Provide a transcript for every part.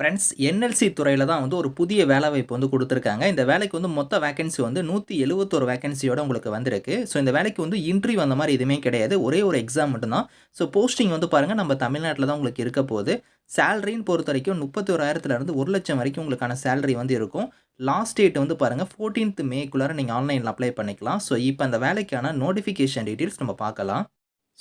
Friends NLC துறையில் தான் வந்து ஒரு புதிய வேலைவாய்ப்பு வந்து கொடுத்துருக்காங்க. இந்த வேலைக்கு வந்து மொத்த வேகன்சி வந்து நூற்றி எழுபத்தொரு வேகன்சியோட உங்களுக்கு வந்திருக்கு. ஸோ இந்த வேலைக்கு வந்து இன்ட்ரிவ் அந்த மாதிரி எதுவுமே கிடையாது. ஒரே ஒரு எக்ஸாம் மட்டும்தான். ஸோ போஸ்டிங் வந்து பாருங்கள் நம்ம தமிழ்நாட்டில் தான் உங்களுக்கு இருக்க போகுது. சேலரின்னு பொறுத்த வரைக்கும் முப்பத்தி ஓராயிரத்துலேருந்து ஒரு லட்சம் வரைக்கும் உங்களுக்கான சேலரி வந்து இருக்கும். லாஸ்ட் டேட் வந்து பாருங்கள் ஃபோர்டீன்த் மேக்குள்ளார நீங்கள் ஆன்லைனில் அப்ளை பண்ணிக்கலாம். ஸோ இப்போ அந்த வேலைக்கான நோட்டிஃபிகேஷன் டீட்டெயில்ஸ் நம்ம பார்க்கலாம்.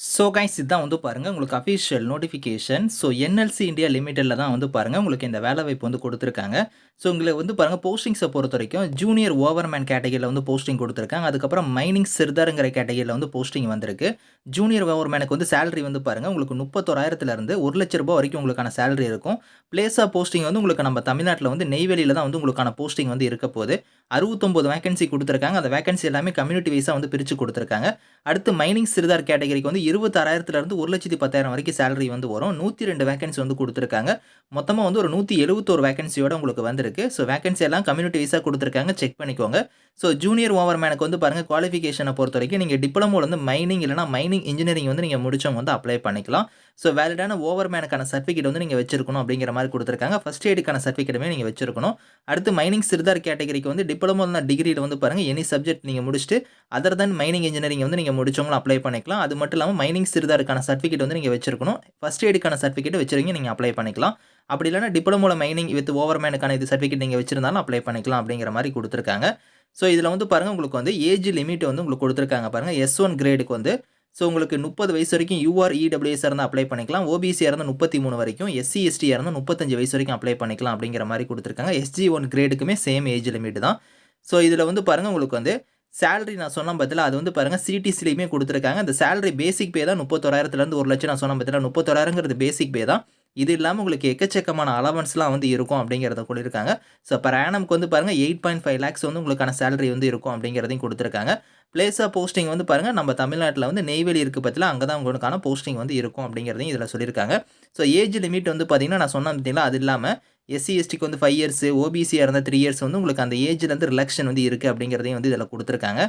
ஸோ கைஸ் இதுதான் வந்து பாருங்கள் உங்களுக்கு official notification so NLC India லிமிட்டடில் தான் வந்து பாருங்கள் உங்களுக்கு இந்த வேலை வாய்ப்பு வந்து கொடுத்துருக்காங்க. ஸோ உங்களுக்கு வந்து பாருங்கள் போஸ்டிங்ஸை பொறுத்த வரைக்கும் ஜூனியர் ஓவர்மேன் கேட்டகரியில் வந்து போஸ்டிங் கொடுத்துருக்காங்க. அதுக்கப்புறம் மைனிங் சிறுதாருங்கிற கேட்டகரியில் வந்து போஸ்டிங் வந்திருக்கு. ஜூனியர் ஓவர்மேனுக்கு வந்து சேலரி வந்து பாருங்கள் உங்களுக்கு முப்பத்தோராயிரத்துலேருந்து ஒரு லட்ச ரூபாய் வரைக்கும் உங்களுக்கான சேலரி இருக்கும். பிளேஸ் ஆஃப் போஸ்டிங் வந்து உங்களுக்கு நம்ம தமிழ்நாட்டில் வந்து நெய்வேலியில் தான் வந்து உங்களுக்கான போஸ்டிங் வந்து இருக்க போகுது. அறுபத்தொம்போது வேகன்சி கொடுத்துருக்காங்க. அந்த வேகன்சி எல்லாமே கம்யூனிட்டி வைஸாக வந்து பிரித்து கொடுத்துருக்காங்க. அடுத்து மைனிங் சிறுதார் கேட்டகரிக்கு வந்து இருபத்தாறாயிரத்துலேருந்து ஒரு லட்சத்தி பத்தாயிரம் வரைக்கும் சேலரி வந்து வரும். நூற்றி ரெண்டு வேகன்சி வந்து கொடுத்துருக்காங்க. மொத்தமாக வந்து ஒரு நூற்றி எழுபத்தோரு வேகன்சியோட உங்களுக்கு வந்திருக்கு. ஸோ வேகன்சி எல்லாம் கம்யூனிட்டி வைஸாக கொடுத்துருக்காங்க. செக் பண்ணிக்கோங்க. ஸோ ஜூனியர் ஓவர்மேனுக்கு வந்து பாருங்கள் குவாலிஃபிகேஷனை பொறுத்த வரைக்கும் நீங்கள் டிப்ளமோ வந்து மைனிங் இல்லைனா மைனிங் இன்ஜினியரிங் வந்து நீங்கள் முடிச்சவங்க வந்து அப்ளை பண்ணிக்கலாம். ஸோ வேலிடான ஓவர்மேனுக்கான சர்டிஃபிகேட் வந்து நீங்கள் வச்சிருக்கணும் அப்படிங்கிற மாதிரி கொடுத்துருக்காங்க. ஃபஸ்ட் எய்டுக்கான சர்டிஃபிகேட்டுமே நீங்கள் வச்சிருக்கணும். அடுத்து மைனிங் சிறுதார் கேட்டகரிக்கு வந்து டிப்ளமோ டிகிரியில் வந்து பாருங்கள் எனி சப்ஜெக்ட் நீங்கள் முடிச்சுட்டு அதர் தன் மைனிங் இன்ஜினியரிங் வந்து நீங்கள் முடிச்சவங்களும் அப்ளை பண்ணிக்கலாம். அது மட்டும் இல்லாமல் மைனிங் சிறுதாருக்கான சர்டிஃபிகேட் வந்து நீங்கள் வச்சிருக்கணும். ஃபஸ்ட் எய்டுக்கான சர்டிஃபிகேட் வச்சிருங்க நீங்கள் அப்ளை பண்ணிக்கலாம். அப்படி இல்லைனா டிப்ளமோவில் மைனிங் வித் ஓவர்மேனுக்கான இது சர்டிஃபிகேட் நீங்கள் வச்சிருந்தாலும் அப்ளை பண்ணிக்கலாம் அப்படிங்கிற மாதிரி கொடுத்துருக்காங்க. ஸோ இதில் வந்து பாருங்கள் உங்களுக்கு வந்து ஏஜ் லிமிட் வந்து உங்களுக்கு கொடுத்துருக்காங்க பாருங்கள் எஸ் ஒன் கிரேடுக்கு வந்து ஸோ உங்களுக்கு முப்பது வயசு வரைக்கும் யூஆர் இடபிள்யூஎஸ் இருந்தால் அப்ளை பண்ணிக்கலாம். ஓபிசி இருந்தால் முப்பத்தி மூணு வரைக்கும். எஸ்சி எஸ்டி இருந்தால் முப்பத்தஞ்சு வயசு வரைக்கும் அப்ளை பண்ணிக்கலாம் அப்படிங்கிற மாதிரி கொடுத்துருக்காங்க. எஸ்ஜி ஒன் கிரேடுக்குமே சேம் ஏஜ் லிமிட் தான். ஸோ இதில் வந்து பாருங்கள் உங்களுக்கு வந்து சேலரி நான் சொன்ன பதில் அது வந்து பாருங்கள் சிடிசிலையுமே கொடுத்துருக்காங்க. அந்த சேலரி பேசிக் பே தான் முப்பத்தோராயிரத்துலேருந்து ஒரு லட்சம் நான் சொன்ன பதில் முப்பத்தோராயிரங்கிறது பேசிக் பே தான். இது இல்லாமல் உங்களுக்கு எக்கச்சக்கமான அலவன்ஸ்லாம் வந்து இருக்கும் அப்படிங்கிறத சொல்லியிருக்காங்க ஸோ பர் ஆனமுக்கு வந்து பாருங்கள் எயிட் பாயிண்ட் ஃபைவ் லேக்ஸ் வந்து உங்களுக்கான சேலரி வந்து இருக்கும் அப்படிங்கிறதையும் கொடுத்துருக்காங்க. பிளேஸ் ஆஃப் போஸ்டிங் வந்து பாருங்கள் நம்ம தமிழ்நாட்டில் வந்து நெய்வேலி இருக்குது பற்றில அங்கே தான் உங்களுக்கான போஸ்டிங் வந்து இருக்கும் அப்படிங்கிறதையும் இதில் சொல்லியிருக்காங்க. ஸோ ஏஜ் லிமிட் வந்து பார்த்திங்கன்னா நான் சொன்ன பார்த்தீங்களா அது இல்லாமல் எஸ்சி எஸ்டிக்கு வந்து ஃபைவ் இயர்ஸ் ஓபிசியாக இருந்தால் த்ரீ இயர்ஸ் வந்து உங்களுக்கு அந்த ஏஜ்லேருந்து ரிலக்ஷன் வந்து இருக்குது அப்படிங்கிறதையும் வந்து இதில் கொடுத்துருக்காங்க.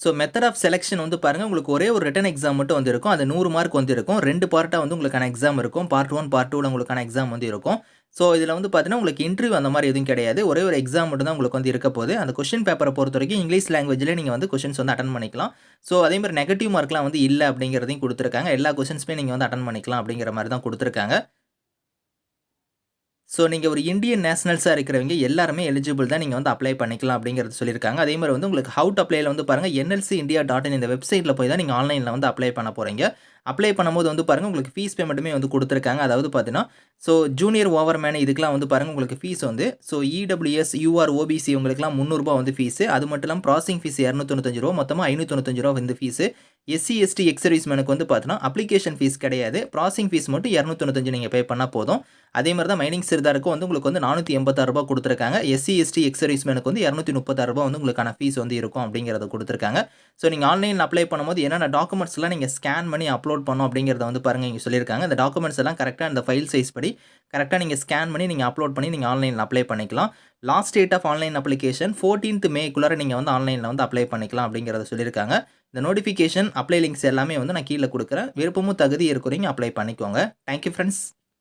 ஸோ மெத்தட் ஆஃப் செலெக்ஷன் வந்து பாருங்கள் உங்களுக்கு ஒரே ஒரு ரிட்டன் எக்ஸாம் மட்டும் வந்து இருக்கும். அது நூறு மார்க் வந்து இருக்கும். ரெண்டு பார்ட்டாக வந்து உங்களுக்கான எக்ஸாம் இருக்கும். பார்ட் ஒன் பார்ட் டூவில் உங்களுக்கான எக்ஸாம் வந்து இருக்கும். ஸோ இதில் வந்து பார்த்தீங்கன்னா உங்களுக்கு இன்டர்வியூ அந்த மாதிரி எதுவும் கிடையாது. ஒரே ஒரு எக்ஸாம் மட்டும் தான் உங்களுக்கு வந்து இருக்க போது அந்த கொஷின் பேப்பரை பொறுத்த வரைக்கும் இங்கிலீஷ் லாங்குவேஜில் நீங்கள் வந்து கொஷின்ஸ் வந்து அட்டன் பண்ணிக்கலாம். ஸோ அதே மாதிரி நெகட்டிவ் மார்க்லாம் வந்து இல்லை அப்படிங்கிறதையும் கொடுத்துருக்காங்க. எல்லா கொஷின்ஸுமே நீங்கள் வந்து அட்டன் பண்ணிக்கலாம் அப்படிங்கிற மாதிரி தான் கொடுத்துருக்காங்க. ஸோ நீங்கள் ஒரு இந்தியன் நேஷனல்ஸாக இருக்கிறவங்க எல்லாருமே எலிஜிபிள் தான் நீங்கள் வந்து அப்ளை பண்ணிக்கலாம் அப்படிங்கிறது சொல்லியிருக்காங்க. அதே மாதிரி வந்து உங்களுக்கு ஹவுட் அப்ளைல வந்து பாருங்கள் என்எல்சி இந்தியா டாட் இன் இந்த வெப்சைட்டில் போய் தான் நீங்கள் ஆன்லைனில் வந்து அப்ளை பண்ண போகிறீங்க அப்ளை பண்ணும்போது வந்து பாருங்கள் உங்களுக்கு ஃபீஸ் பேமெண்ட்டுமே வந்து கொடுத்துருக்காங்க. அதாவது பார்த்தீங்கன்னா ஸோ ஜூனியர் ஓவர்மேன் இதுக்கெலாம் வந்து பாருங்கள் உங்களுக்கு ஃபீஸ் வந்து ஸோ இடபிள்யூஎஸ் யூஆர் ஓபிசி உங்களுக்குலாம் முந்நூறுரூபா வந்து ஃபீஸு அது மட்டும் இல்லாமல் ப்ராசிங் ஃபீஸ் இரநூத்தொண்ணூத்தஞ்சு ரூபா மொத்தமாக ஐநூற்றி ரூபா வந்து fees SC ST ex service மேனுக்கு வந்து பார்த்தீங்கன்னா அப்ளிகேஷன் ஃபீஸ் கிடையாது. ப்ராசிங் ஃபீஸ் மட்டும் இரநூத்தொண்ணூத்தஞ்சு நீங்கள் பே பண்ணால் போதும். அதே மாதிரி தான் மைனிங் சிறுதாருக்கும் வந்து உங்களுக்கு வந்து நானூற்றி எண்பத்தாறு ரூபா கொடுத்துருக்காங்க. எஸ்சி எஸ்டி எக்ஸர்வீஸ் மேனுக்கு வந்து இரநூத்தி முப்பத்தாறு ரூபா வந்து உங்களுக்கான ஃபீஸ் வந்து இருக்கும் அப்படிங்கிறத கொடுத்துருக்காங்க. ஸோ நீங்கள் ஆன்லைனில் அப்ளை பண்ணும்போது என்னென்ன டாக்குமெண்ட்ஸ்லாம் நீங்கள் ஸ்கேன் பண்ணி அப்லோட் பண்ணணும் அப்படிங்கிறத வந்து பாருங்கள் இங்கே சொல்லியிருக்காங்க. இந்த டாக்குமெண்ட்ஸ் எல்லாம் கரெக்டாக அந்த ஃபைல் சைஸ் படி கரெக்டாக நீங்கள் ஸ்கேன் பண்ணி நீங்கள் அப்லோட் பண்ணி நீங்கள் ஆன்லைனில் அப்ளை பண்ணிக்கலாம். Last date of online application fourteenth மேக்குள்ளார நீங்கள் வந்து ஆன்லைனில் வந்து அப்ளை பண்ணிக்கலாம் அப்படிங்கிறத சொல்லியிருக்காங்க. இந்த நோட்டிஃபிகேஷன் அப்ளை லிங்க்ஸ் எல்லாமே வந்து நான் கீழே கொடுக்குறேன். விருப்பமும் தகுதி இருக்கிறீங்க அப்ளை பண்ணிக்கோங்க. Thank you friends